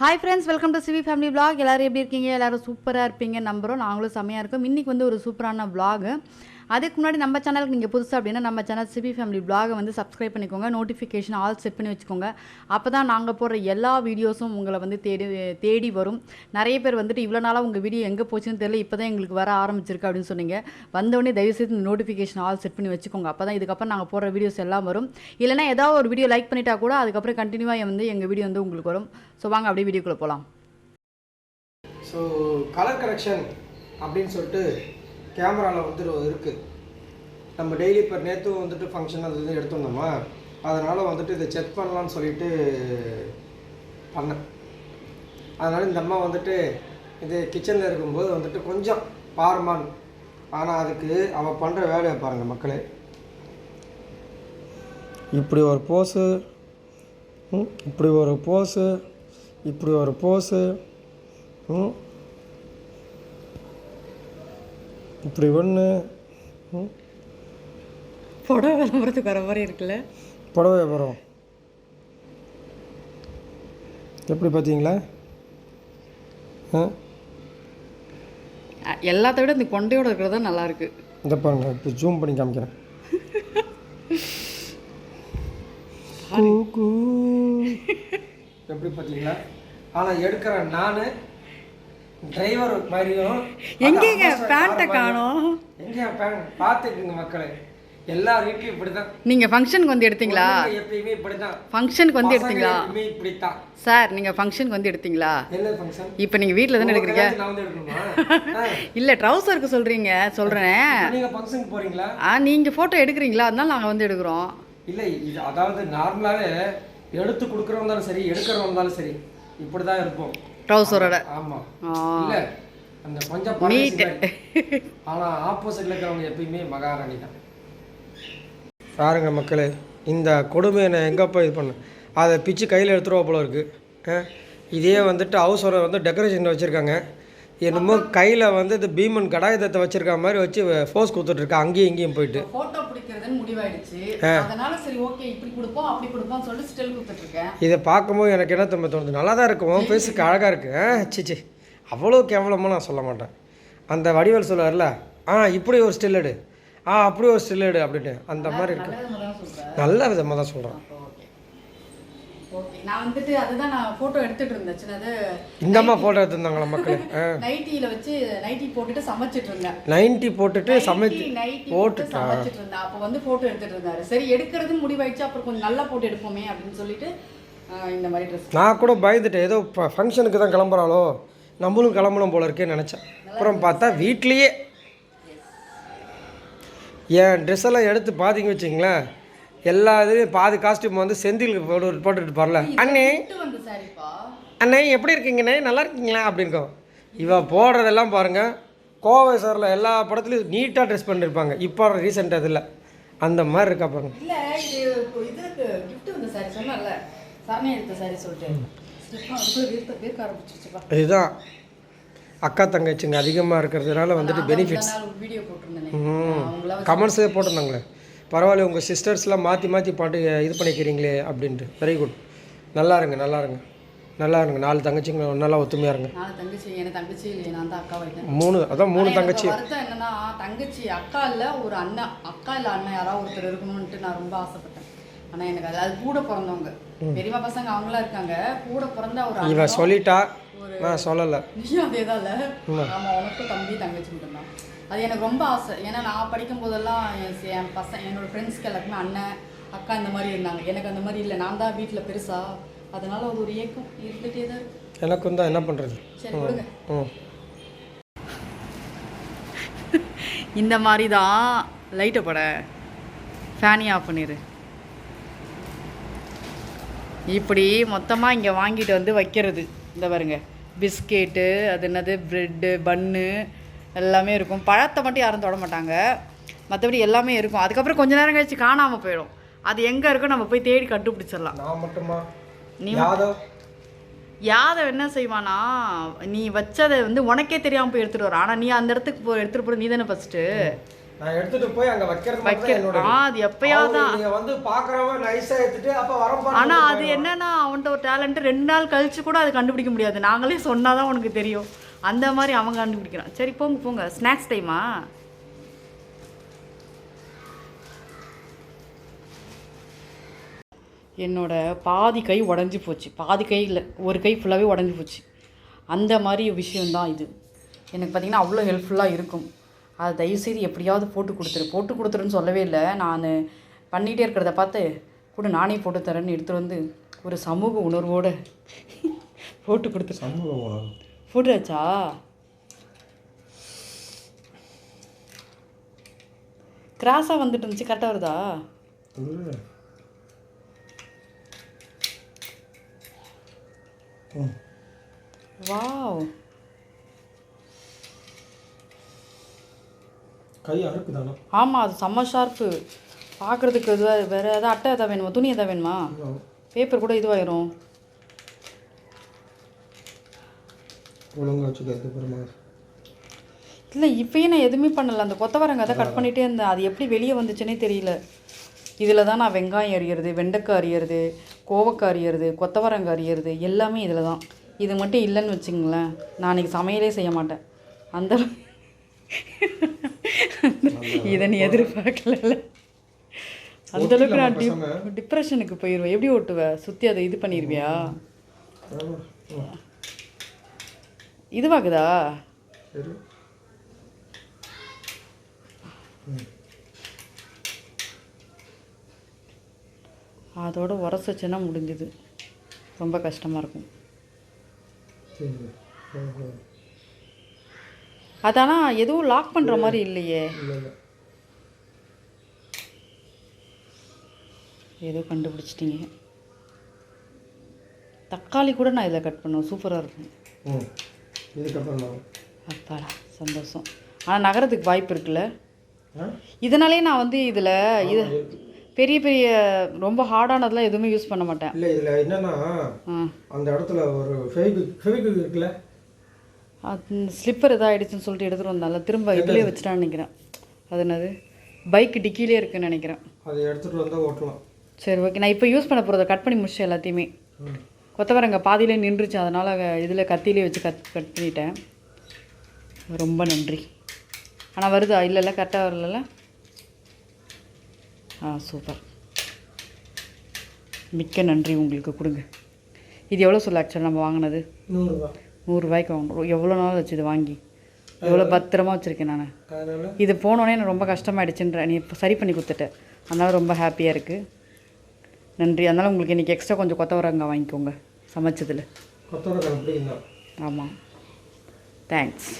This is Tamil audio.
Hi friends welcome to C family vlog. எல்லாரும் எப்படி இருக்கீங்க? எல்லாரும் சூப்பராக இருப்பீங்க நம்புகிறோம் நாங்களும் செம்மையாக இருக்கோம். இன்றைக்கி வந்து ஒரு சூப்பரான vlog. அதுக்கு முன்னாடி நம்ம சேனலுக்கு நீங்கள் புதுசாக அப்படின்னா நம்ம சேனல் சிபி ஃபேமிலி பிளாகை வந்து சப்ஸ்கிரைப் பண்ணிக்கோங்க. நோட்டிஃபிகேஷன் ஆல் செட் பண்ணி வச்சுக்கோங்க. அப்போ தான் நாங்கள் போடுற எல்லா வீடியோஸும் உங்களை வந்து தேடி தேடி வரும். நிறைய பேர் வந்துட்டு இவ்வளோ நாளாக உங்கள் வீடியோ எங்கே போச்சுன்னு தெரியல இப்போ தான் எங்களுக்கு வர ஆரம்பிச்சிருக்கு அப்படின்னு சொன்னீங்க. வந்தோடனே தயவுசெய்து இந்த நோட்டிஃபிகேஷன் ஆல் செட் பண்ணி வச்சுக்கோங்க. அப்போ தான் இதுக்கப்புறம் நாங்கள் போடுற வீடியோஸ் எல்லாம் வரும். இல்லைனா ஏதாவது ஒரு வீடியோ லைக் பண்ணிட்டா கூட அதுக்கப்புறம் கண்டினியூவாக வந்து எங்கள் வீடியோ வந்து உங்களுக்கு வரும். ஸோ வாங்க அப்படியே வீடியோக்குள்ளே போகலாம் ஸோ கலர் கரெக்ஷன் அப்படின்னு சொல்லிட்டு கேமராவில் வந்துட்டு இருக்குது நம்ம டெய்லி இப்போ நேற்று வந்துட்டு ஃபங்க்ஷன் அது இது எடுத்து வந்தோமா அதனால் வந்துட்டு இதை செக் பண்ணலான்னு சொல்லிட்டு பண்ணேன். அதனால் இந்த அம்மா வந்துட்டு இது கிச்சனில் இருக்கும்போது வந்துட்டு கொஞ்சம் பார்மான் ஆனால் அதுக்கு அவள் பண்ணுற வேலையை பாருங்கள் மக்களே. இப்படி ஒரு போஸு இப்படி ஒரு போஸு இப்படி ஒரு போஸு இப்படி ஒன்று புடவை விளம்பரத்துக்கு வர மாதிரி இருக்குல்ல? புடவை வரும் எப்படி பார்த்தீங்களா? ஆ? எல்லாத்த விட இந்த கொண்டையோட இருக்கிறது தான் நல்லா இருக்கு. இந்த பாருங்க இப்போ ஜூம் பண்ணி காமிக்கிறேன். எப்படி பார்த்தீங்களா? ஆனால் எடுக்கிற நான் டிரைவர் மாதிரியும் எங்கேங்க பேண்ட்டை காணோம்? எங்கேயா பேண்ட் பார்த்துக்குங்க மக்களே. எல்லா வீட்லையும் இப்படி தான் நீங்கள் ஃபங்க்ஷனுக்கு வந்து எடுத்தீங்களா? எப்பயுமே இப்படி தான் ஃபங்க்ஷனுக்கு வந்து எடுத்தீங்களா? எப்பயுமே இப்படி தான் சார் நீங்கள் ஃபங்க்ஷனுக்கு வந்து எடுத்தீங்களா? என்ன ஃபங்க்ஷன் இப்போ நீங்கள் வீட்டில் தானே எடுக்கிறீங்க. இல்லை ட்ரௌசருக்கு சொல்கிறீங்க சொல்கிறேன் நீங்க ஃபங்க்ஷனுக்கு போறீங்களா? ஆ நீங்கள் ஃபோட்டோ எடுக்கிறீங்களா? அதனால நாங்கள் வந்து எடுக்கிறோம். இல்லை இது அதாவது நார்மலாவே எடுத்து கொடுக்குறவங்க இருந்தாலும் சரி எடுக்கிறவங்க இருந்தாலும் சரி இப்படி தான் இருப்போம். ட்ரௌசரோட ஆமா. ஆ. இல்ல அந்த கொஞ்சம் நீட் பழசு ஆனா ஆப்போசிட்ல இருக்கிறவங்க எப்பயுமே மகாராணி தான். பாருங்க மக்களே இந்த கொடுமையை நான் எங்கே போய் இது பண்ணேன் அதை பிச்சு கையில் எடுத்துருவா போல இருக்கு. ஆ, இதே வந்துட்டு ஹவுஸ் ஓனர் வந்து டெக்கரேஷன் வச்சுருக்காங்க. என்னமோ கையில் வந்து இந்த பீமன் கடாயத்தை வச்சிருக்க மாதிரி வச்சு ஃபோர்ஸ் கொடுத்துட்ருக்கா அங்கேயும் இங்கேயும் போயிட்டு. ஃபோட்டோ பிடிக்கிறதுன்னு முடிவாயிடுச்சு அதனால சரி ஓகே இப்படி கொடுப்போம் அப்படி கொடுப்போம் சொல்லிட்டு ஸ்டில் கொடுத்துட்டு இருக்கேன் இதை பார்க்கும்போது எனக்கு என்ன திரும்ப தோணுது? நல்லா தான் இருக்கும் ஃபேஸுக்கு அழகாக இருக்கு. சிச்சி அவ்வளோ கேவலமாக நான் சொல்ல மாட்டேன். அந்த வடிவேல் சொல்லுவார்ல ஆ இப்படி ஒரு ஸ்டில் எடு. ஆ அப்படி ஒரு ஸ்டில் எடு அப்படின்னு அந்த மாதிரி இருக்கு. நல்ல விதமாக தான் சொல்கிறேன் நான் வந்துட்டு அதுதான் நான் ஃபோட்டோ எடுத்துட்டு இருந்தேன். சின்னது இந்த அம்மா ஃபோட்டோ எடுத்திருந்தாங்களா மக்களே? நைட்டியில் வச்சு நைட்டி போட்டுட்டு சமைச்சிட்டு இருந்தேன். நைன்ட்டி போட்டுட்டு சமைச்சு நைட்டி நைட்டி போட்டு சமைச்சிட்டு இருந்தேன். அப்போ வந்து ஃபோட்டோ எடுத்துட்டு இருந்தாரு. சரி எடுக்கிறதுன்னு முடிவாயிடுச்சு. அப்புறம் கொஞ்சம் நல்லா போட்டு எடுப்போமே அப்படின்னு சொல்லிட்டு இந்த மாதிரி ட்ரெஸ் நான் கூட பயந்துட்டேன். ஏதோ ஃபங்க்ஷனுக்கு தான் கிளம்புறாளோ? நம்மளும் கிளம்பணும் போல இருக்கேன்னு நினச்சேன். அப்புறம் பார்த்தா வீட்லேயே. என் ட்ரெஸ் எல்லாம் எடுத்து பார்த்தீங்க வச்சிங்களேன் எல்லா இதுலேயும் பாதி காஸ்டியூம் வந்து செந்தில் போட்டு போட்டுட்டு போகிறல அண்ணே. அண்ணே எப்படி இருக்கீங்கண்ணே? நல்லா இருக்கீங்களா? அப்படின்னுக்கோ. இவ போடுறதெல்லாம் பாருங்கள் கோவை சாரில் எல்லா படத்துலையும் நீட்டாக ட்ரெஸ் பண்ணியிருப்பாங்க இப்போ ரீசெண்டாக இதில். அந்த மாதிரி இருக்கா பாருங்க. இல்ல இது இப்போ இதுக்கு gift வந்த சாரி சொன்னல சரணியா எடுத்த சாரி சொல்லிட்டு. ஸ்லிப்பா அதுக்குள்ள வீர்த்த வீர்க்க ஆரம்பிச்சிருச்சுப்பா. இதுதான். அக்கா தங்கச்சிங்க அதிகமாக இருக்கிறதுனால வந்துட்டு பெனிஃபிட்ஸ் வீடியோ போட்டிருந்தேனே. கமெண்ட்ஸே போட்டிருந்தாங்களே. பரவாயில்ல உங்கள் சிஸ்டர்ஸ்லாம் மாற்றி மாற்றி பாட்டு இது பண்ணிக்கிறீங்களே அப்படின்ட்டு. வெரி குட் நல்லா இருங்க நல்லா இருங்க. நல்லா இருங்க. நாலு தங்கச்சிங்க நல்லா ஒத்துமையாக இருங்க. தங்கச்சி எனக்கு தங்கச்சி இல்லை நான் தான் அக்கா வைட்டேன் மூணு அதான் மூணு தங்கச்சி. வருத்தம் என்னன்னா தங்கச்சி அக்கா இல்ல ஒரு அண்ணா. அக்கா இல்ல அண்ணன் யாராவது ஒருத்தர் இருக்கணும்னுட்டு நான் ரொம்ப ஆசைப்பட்டேன். ஆனா எனக்கு அது அது கூட பிறந்தவங்க. பெரியம்மா பசங்க அவங்களா இருக்காங்க. கூட பிறந்த ஒரு இவ சொல்லிட்டா. நான் சொல்லலை. நீயும் அதே தான் ஆமா உனக்கும் தம்பி தங்கச்சி மட்டும்தான். அது எனக்கு ரொம்ப ஆசை. ஏன்னா நான் படிக்கும் போதெல்லாம் என் பசங்க என்னோட ஃப்ரெண்ட்ஸ்க்கு எல்லாருக்குமே அண்ணன் அக்கா இந்த மாதிரி இருந்தாங்க. எனக்கு அந்த மாதிரி இல்லை. நான் தான் வீட்டில் பெருசா. அதனால அது ஒரு ஏக்கம் இருந்துகிட்டே தான் இருக்கு. எனக்கு வந்து என்ன பண்ணுறது சரி கொடுங்க. ம். இந்த மாதிரி தான் லைட்டை பட ஃபேனி ஆஃப் பண்ணிடு இப்படி மொத்தமாக இங்கே வாங்கிட்டு வந்து வைக்கிறது. இந்த பாருங்க. பிஸ்கெட்டு அது என்னது ப்ரெட்டு பன்னு எல்லாமே இருக்கும். பழத்தை மட்டும் யாரும் தொட மாட்டாங்க. மற்றபடி எல்லாமே இருக்கும். அதுக்கப்புறம் கொஞ்ச நேரம் கழிச்சு காணாமல் போயிடும். அது எங்கே இருக்கோ நம்ம போய் தேடி கண்டுபிடிச்சிடலாம். நான் மட்டுமா? நீ யாதவ்? என்ன செய்வானா நீ வச்சதை வந்து உனக்கே தெரியாமல் போய் எடுத்துகிட்டு வர ஆனால் நீ அந்த இடத்துக்கு போ எடுத்துகிட்டு போகிற நீ தானே ஃபஸ்ட்டு நான் எடுத்துட்டு போய் அங்க வைக்கிறது வைக்க என்னோட அது எப்பயாவது நீங்க வந்து பாக்குறவங்க நைஸா எடுத்துட்டு அப்ப வரப்போ ஆனா அது என்னன்னா அவன்கிட்ட ஒரு டேலண்ட் ரெண்டு நாள் கழிச்சு கூட அது கண்டுபிடிக்க முடியாது. நாங்களே சொன்னாதான் உனக்கு தெரியும். அந்த மாதிரி அவன் கண்டுபிடிக்கிறான். சரி போங்க போங்க. ஸ்நாக்ஸ் டைமா என்னோட பாதி கை உடஞ்சி போச்சு. பாதி கை இல்லை ஒரு கை ஃபுல்லாகவே உடஞ்சி போச்சு. அந்த மாதிரி விஷயம்தான் இது. எனக்கு பார்த்தீங்கன்னா அவ்வளோ ஹெல்ப்ஃபுல்லாக இருக்கும். அதை தயவுசெய்து எப்படியாவது போட்டு கொடுத்துரு. போட்டு கொடுத்துருன்னு சொல்லவே இல்லை. நான் பண்ணிகிட்டே இருக்கிறத பார்த்து கூட நானே போட்டு தரேன்னு எடுத்துகிட்டு வந்து ஒரு சமூக உணர்வோடு போட்டு கொடுத்துரு. சமூகம் போட்டுயாச்சா கிராஸாக வந்துட்டு இருந்துச்சு. கரெக்டாக வருதா? வாவ் கை அறுக்குதானா? ஆமாம் அது செம்ம ஷார்ப்பு பார்க்குறதுக்கு இது வேறு எதாவது அட்டை எதாவது வேணுமா? துணி எதாவது வேணுமா? பேப்பர் கூட இதுவாயிரும் ஒழுங்கா வச்சுக்கிறது அப்புறமா. இல்லை இப்போயே நான் எதுவுமே பண்ணல. அந்த கொத்தவரங்காய் தான் கட் பண்ணிகிட்டே இருந்தேன். அது எப்படி வெளியே வந்துச்சுன்னே தெரியல. இதில் தான் நான் வெங்காயம் அரியறது வெண்டைக்காய் அரியறது கோவக்காய் அரியறது கொத்தவரங்காய் அரியறது எல்லாமே இதில் தான். இது மட்டும் இல்லைன்னு வச்சுங்களேன் நான் அன்றைக்கி சமையலே செய்ய மாட்டேன். அந்த இதை நீ எதிர்பார்க்கல அந்த அளவுக்கு நான் டிப் டிப்ரெஷனுக்கு போயிடுவேன் எப்படி ஓட்டுவ? சுற்றி அதை இது பண்ணிடுவியா இதுவாகுதா? அதோட உரசச்சுன்னா முடிஞ்சுது. ரொம்ப கஷ்டமாக இருக்கும். அதானா எதுவும் லாக் பண்ணுற மாதிரி இல்லையே. இல்லை இல்லை. ஏதோ கண்டுபிடிச்சிட்டீங்க. தக்காளி கூட நான் இதில் கட் பண்ணுவேன். சூப்பராக இருக்கும். இதுக்கப்புறம் அப்பாடா சந்தோஷம். ஆனால் நகரத்துக்கு வாய்ப்பு இருக்குல்ல. ஆ? இதனாலே நான் வந்து இதில் இது. பெரிய பெரிய ரொம்ப ஹார்டானதெல்லாம் எதுவுமே யூஸ் பண்ண மாட்டேன். இல்லை இதில் என்னன்னா அந்த இடத்துல ஒரு ஃபெவிக் ஃபெவிக்விக் இருக்குல்ல? ஸ்லிப்பர் இதாகிடுச்சுன்னு சொல்லிட்டு எடுத்துகிட்டு வந்தால திரும்ப இதுலேயே வச்சுட்டான்னு நினைக்கிறேன். அது என்னது? பைக் டிக்கிலே இருக்குன்னு நினைக்கிறேன். அதை எடுத்துகிட்டு வந்தால் ஓட்டலாம் சரி ஓகே நான் இப்போ யூஸ் பண்ண போகிறத கட் பண்ணி முடிச்சேன் எல்லாத்தையுமே. கொத்தவரங்க பாதியிலே நின்றுச்சு. அதனால் இதில் கத்தியிலே வச்சு கட் கட் பண்ணிட்டேன். ரொம்ப நன்றி. ஆனால் வருதா? இல்லைல்ல கரெக்டாக வரல ஆ சூப்பர் மிக்க நன்றி உங்களுக்கு. கொடுங்க. இது எவ்வளோ சொல்ல ஆக்சுவலாக நம்ம வாங்கினது? நூறுரூவா நூறுரூவாய்க்கு வாங்கணும். எவ்வளோ நாள் வச்சு இது வாங்கி? எவ்வளோ பத்திரமா வச்சுருக்கேன் நான்? இது போனோடனே எனக்கு ரொம்ப கஷ்டமாயிடுச்சுன்ற நீ சரி பண்ணி கொடுத்துட்ட. அதனால் ரொம்ப ஹாப்பியாக இருக்குது நன்றி. அதனால் உங்களுக்கு இன்றைக்கி எக்ஸ்ட்ரா கொஞ்சம் கொத்தவரங்காய் வாங்கிக்கோங்க சமைச்சதில். ஆமாம் தேங்க்ஸ்